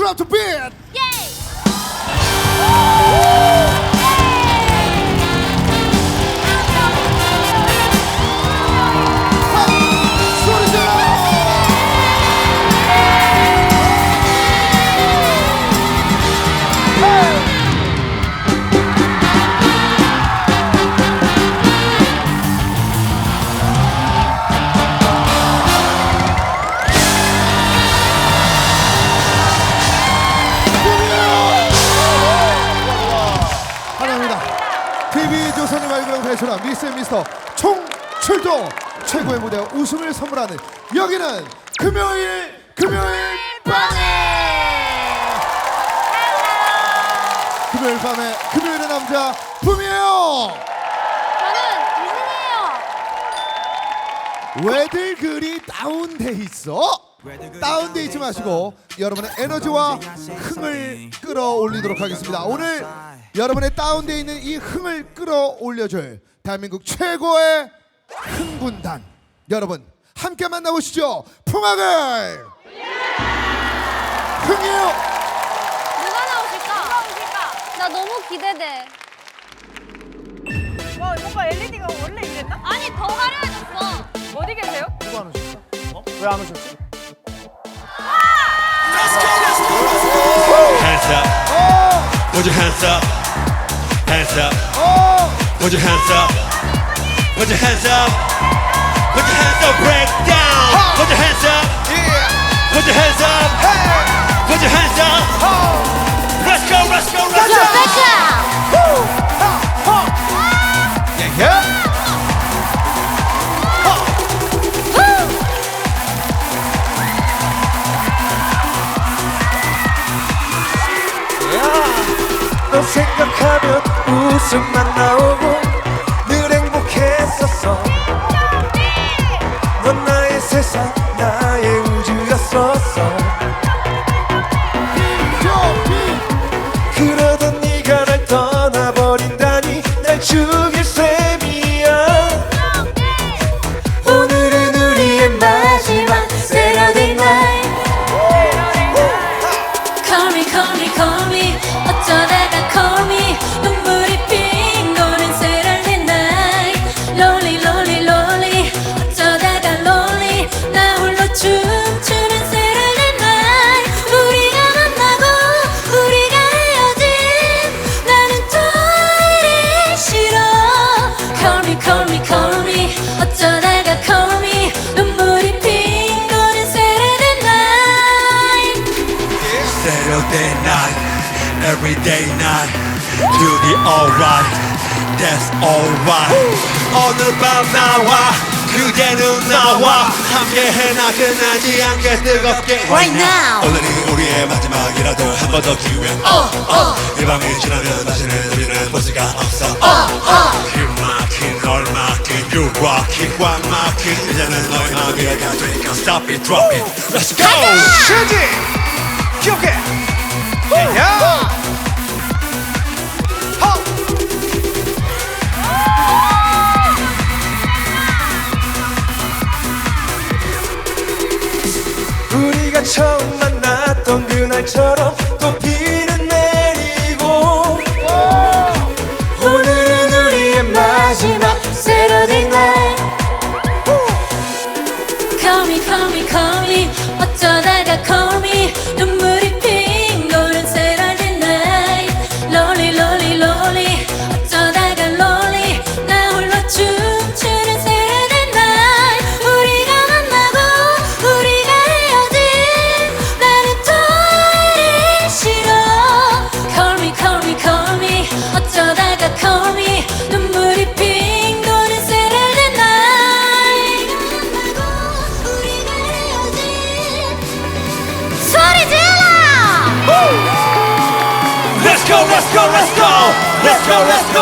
drop the beat. 하, 말그라고 배출한 미스 앤 미스터 총 출동 최고의 무대 웃음을 선물하는 여기는 금요일 금요일 밤에 금요일 밤에 금요일의 남자 붐이에요. 저는 이승이에요. 왜들 그리 다운돼 있어? 다운돼 있지 마시고 여러분의 에너지와 흥을 끌어올리도록 하겠습니다. 오늘 여러분의 다운돼 있는 이 흥을 끌어올려줄 대한민국 최고의 흥군단 여러분 함께 만나보시죠. 풍악을 흥이에요. 누가 나오실까? 누가 오실까? 나 너무 기대돼. 와 뭔가 LED가 원래 이랬나? 아니 더 화려해졌어. 어디 계세요? Hands up. Put your hands up. Hands up. Oh. Put your hands up. Put your hands up. Put your hands up. Break 웃음만 나오고 늘 행복했었어. 넌 나의 세상 나의 우주였었어 Saturday night, everyday night, do the alright, that's alright. 오늘 밤 나와, 그대는 나와, 함께해 나 끝나지 않게 뜨겁게. Right now. 오늘이 우리의 마지막이라도 한 번 더 기회. 이 밤이 지나면 다시는 우리는 볼 수가 없어. 길 막힌 널 막힌 you rockin' 꽉 막힌 이제는 너의 마음이가 되니까 stop it, drop it, let's go. 슈지 기억해 야! 우리가 처음 만났던 그날처럼 또 비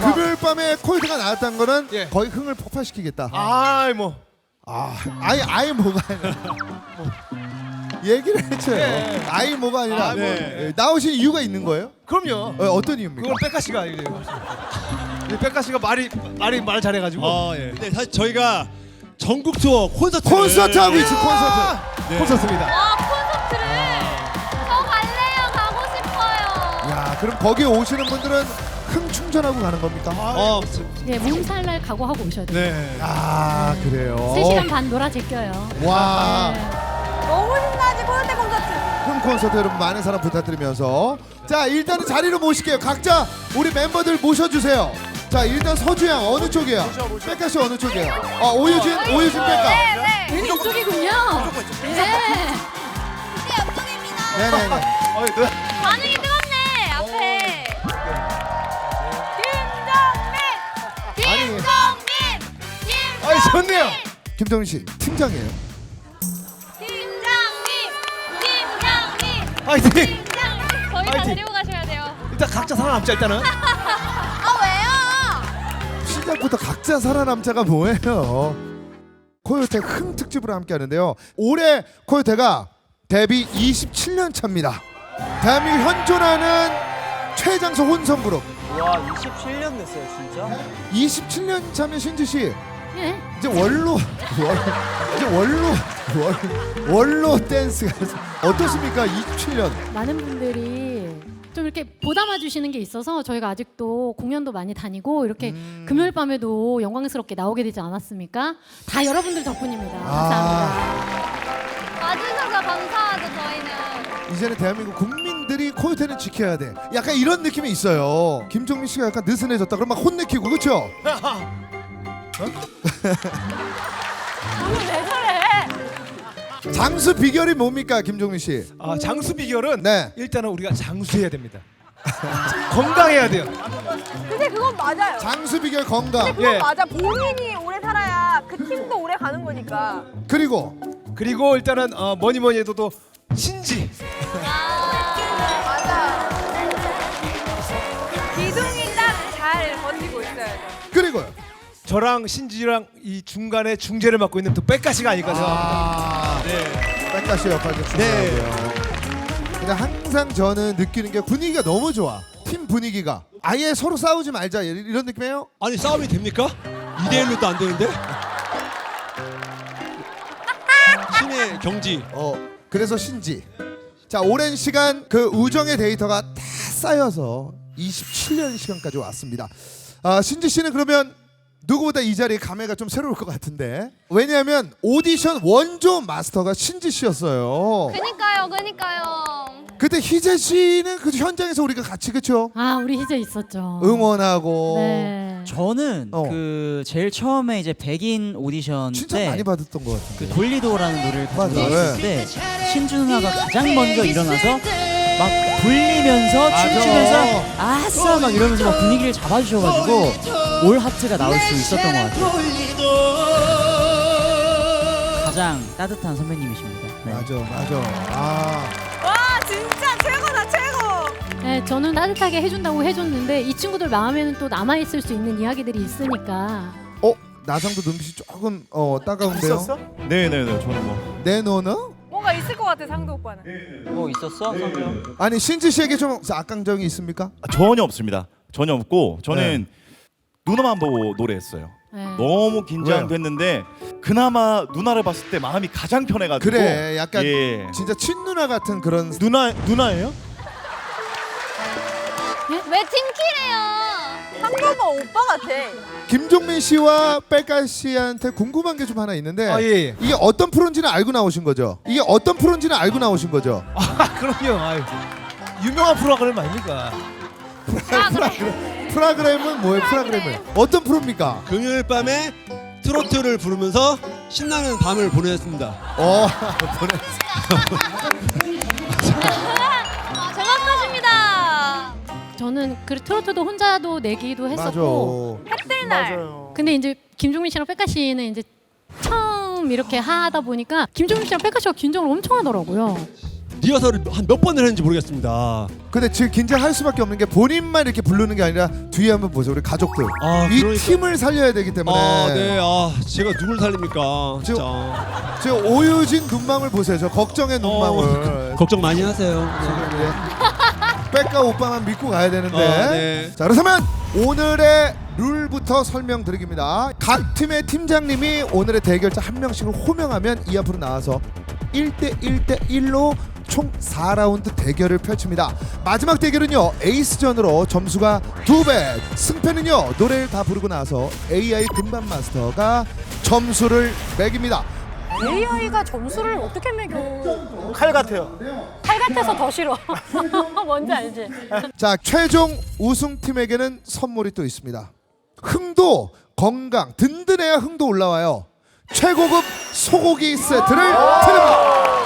금요일 밤에 코요태가 나왔다는 거는 예. 거의 흥을 폭발시키겠다. 아이 뭐 아, 아예 아예 뭐가 아니라 뭐, 얘기를 해줘요. 예. 아예 뭐가 아니라 아, 뭐, 예. 나오신 이유가 있는 거예요? 그럼요. 어, 어떤 이유입니까? 그건 백가 씨가 이제 이 백가 씨가 말이 말이 말 잘해가지고. 아 예. 근데 사실 저희가 전국 투어 콘서트 콘서트 하고 있지 콘서트. 네. 콘서트입니다. 와 콘서트를 저 갈래요 가고 싶어요. 야, 그럼 거기에 오시는 분들은 흥 충전하고 가는 겁니까? 어, 네, 몸살날 각오하고 오셔야 돼요. 네. 아, 그래요. 3시간 반 놀아 제껴요. 와, 네. 너무 신나지 콘서트 콘서트. 흥 콘서트 여러분 많은 사랑 부탁드리면서 자, 일단은 자리로 모실게요. 각자 우리 멤버들 모셔주세요. 자, 일단 서주양 어느 쪽이에요? 백가 씨 어느 쪽이에요? 어, 오유진, 오유진 백가. 네. 여기 이쪽이군요. 네. 옆쪽입니다. 네네네. 반응이 뜨겁 좋네요. 김정민 씨 팀장이에요. 팀장님. 팀장님. 파이팅. 팀장님. 저희 다 파이팅. 데리고 가셔야 돼요. 일단 각자 살아남자 일단은. 아 왜요? 시작부터 각자 살아남자가 뭐예요? 코요태 흥 특집으로 함께 하는데요. 올해 코요태가 데뷔 27년 차입니다. 대한민국 현존하는 최장수 혼성 그룹. 와 27년 됐어요 진짜? 27년 차면 신지 씨 네. 이제 원로 원, 이제 원로 원, 원로 댄스가 어떻습니까? 27년. 많은 분들이 좀 이렇게 보담아 주시는 게 있어서 저희가 아직도 공연도 많이 다니고 이렇게 음. 금요일 밤에도 영광스럽게 나오게 되지 않았습니까? 다 여러분들 덕분입니다. 아. 감사합니다. 와주셔서 감사하죠 저희는. 이제는 대한민국 국민들이 코요태는 지켜야 돼. 약간 이런 느낌이 있어요. 김종민 씨가 약간 느슨해졌다 그러면 막 혼내키고 그렇죠? 왜 저래? 장수 비결이 뭡니까, 김종민 씨? 아 장수 비결은 네. 일단은 우리가 장수해야 됩니다. 건강해야 돼요. 근데 그건 맞아요. 장수 비결 건강. 그건 예. 맞아. 본인이 오래 살아야 그 팀도 오래 가는 거니까. 그리고 그리고 일단은 어, 뭐니 뭐니 해도 또 신지. 맞아. 기둥이 딱 잘 버티고 있어야 돼. 그리고요. 저랑 신지랑 이 중간에 중재를 맡고 있는 또 백가 씨가 아닐까 생각합니다. 아, 네. 백가 씨 역할도 중요하고요. 근데 항상 저는 느끼는 게 분위기가 너무 좋아. 팀 분위기가 아예 서로 싸우지 말자 이- 이런 느낌이에요? 아니 싸움이 됩니까? 2대 1로도 안 되는데? 신의 경지. 어 그래서 신지 자 오랜 시간 그 우정의 데이터가 다 쌓여서 27년 시간까지 왔습니다 아 신지 씨는 그러면 누구보다 이 자리에 감회가 좀 새로울 것 같은데 왜냐하면 오디션 원조 마스터가 신지 씨였어요 그니까요 그니까요. 그때 희재 씨는 그 현장에서 우리가 같이 그쵸 아, 우리 희재 있었죠. 응원하고 네. 저는 어. 그 제일 처음에 이제 백인 오디션 진짜 때 많이 받았던 것 같은데 그 돌리도라는 노래를 가지고 맞아, 나왔을 때 신주 누나가 가장 먼저 일어나서 막 돌리면서 맞아. 춤추면서 아싸 막 이러면서 막 분위기를 잡아주셔가지고 올 하트가 나올 수 있었던 것 같아요. 가장 따뜻한 선배님이십니다. 네. 맞아 맞아 아 와 진짜 최고다 최고. 네, 저는 따뜻하게 해준다고 해줬는데 이 친구들 마음에는 또 남아 있을 수 있는 이야기들이 있으니까 어? 나상도 눈빛이 조금 어 따가운데요 있었어? 네네네 저는 뭐 내노너? 뭔가 있을 것 같아 상도 오빠는. 뭐 있었어? 성경? 아니 신지 씨에게 좀 악감정이 있습니까? 아, 전혀 없습니다. 전혀 없고 저는 누나만 보고 노래했어요. 네. 너무 긴장도 했는데 그나마 누나를 봤을 때 마음이 가장 편해가지고 그래 약간 예. 진짜 친누나 같은 그런 누나 누나예요? 왜 팀키래요? 상도 오빠 오빠 같아. 김종민 씨와 백가 씨한테 궁금한 게 좀 하나 있는데 아, 예, 예. 이게 어떤 프로인지는 알고 나오신 거죠? 이게 어떤 프로인지는 알고 나오신 거죠? 아 그럼요. 아유. 유명한 프로그램 아닙니까? 프로그램은 뭐예요? 프로그램은 어떤 프로입니까? 금요일 밤에 트로트를 부르면서 신나는 밤을 보냈습니다. 어 아, 정확하십니다. 저는 그 트로트도 혼자도 내기도. 했었고 햇들 날. 근데 이제 김종민 씨랑 백가 씨는 이제 처음 좀 이렇게 하다 보니까 김종민 씨랑 백가 씨가 긴장을 엄청 하더라고요. 리허설을 한 몇 번을 했는지 모르겠습니다. 근데 지금 긴장할 수밖에 없는 게 본인만 이렇게 부르는 게 아니라 뒤에 한번 보세요 우리 가족들 아, 이 그러니까. 팀을 살려야 되기 때문에 아, 네. 아, 제가 누굴 살립니까? 저- 진짜. 지금 오유진 눈망울 보세요 저 걱정의 눈망울 걱정 많이 하세요. 지금 이제 백가 오빠만 믿고 가야 되는데 아, 네. 자 그렇다면 오늘의 룰부터 설명드리겠습니다 각 팀의 팀장님이 오늘의 대결자 한 명씩을 호명하면 이 앞으로 나와서 1대 1대 1로 총 4라운드 대결을 펼칩니다 마지막 대결은요 에이스전으로 점수가 두 배 승패는요 노래를 다 부르고 나서 AI 금반 마스터가 점수를 매깁니다 AI가 점수를 어떻게 매겨? 칼 같아요. 칼 같아서 더 싫어. 뭔지 알지? 자 최종 우승팀에게는 선물이 또 있습니다. 흥도 건강 든든해야 흥도 올라와요. 최고급 소고기 세트를 드립니다.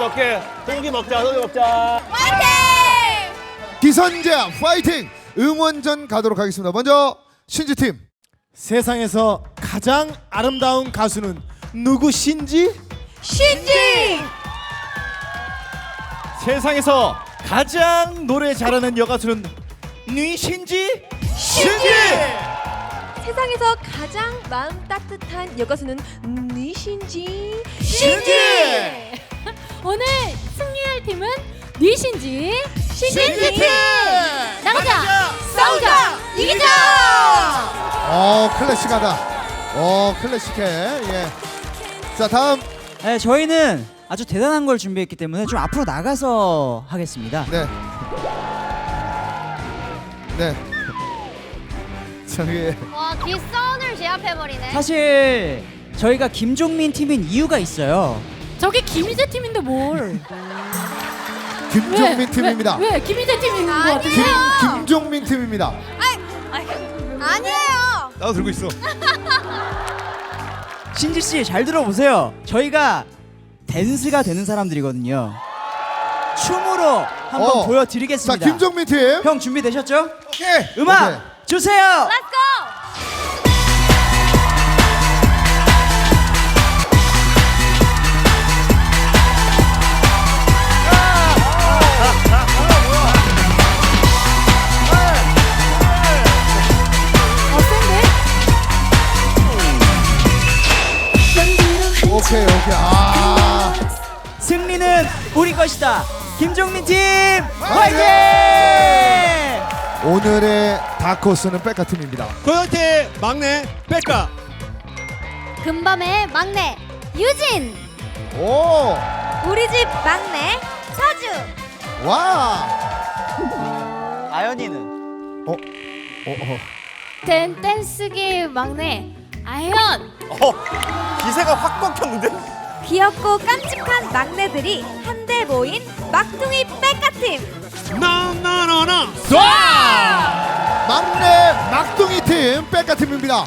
먹게. 소고기 먹자. 소고기 먹자. 화이팅! 기선제압 파이팅 응원전 가도록 하겠습니다. 먼저 신지 팀 세상에서 가장 아름다운 가수는 누구신지? 신지! 세상에서 가장 노래 잘하는 여가수는 뉘신지? 신지! 세상에서 가장 마음 따뜻한 여가수는 니신지? 신지! 오늘 승리할 팀은 니신지 신지 팀 나가자 싸우자! 이기자! 어 클래식하다. 어 클래식해. 예. 자 다음 네, 저희는 아주 대단한 걸 준비했기 때문에 좀 앞으로 나가서 하겠습니다. 네. 네. 저기 와 뒷선을 제압해버리네. 사실 저희가 김종민 팀인 이유가 있어요. 저기 김희재 팀인데 뭘? 김종민 왜? 팀입니다. 왜, 왜? 김희재 팀 있는 거 같은데? 김 김종민 팀입니다. 아니에요! 나도 들고 있어. 신지 씨 잘 들어보세요. 저희가 댄스가 되는 사람들이거든요. 춤으로 한번 어. 자 보여드리겠습니다. 김종민 팀. 형 준비되셨죠? 오케이. 음악 오케이. 주세요. 오케이 오케이. 아. 승리는 우리 것이다. 김종민 팀 화이팅! 오늘의 다크호스는 백카 팀입니다. 코요태 막내 백가. 금밤의 막내 유진. 오. 우리 집 막내 사주! 와. 아연이는 어. 어. 어. 댄 댄스기 막내 아현. 기세가 확 꺾였는데? 귀엽고 깜찍한 막내들이 한데 모인 막둥이 백가팀! 나나나나. 막내 막둥이 팀 백카 팀입니다.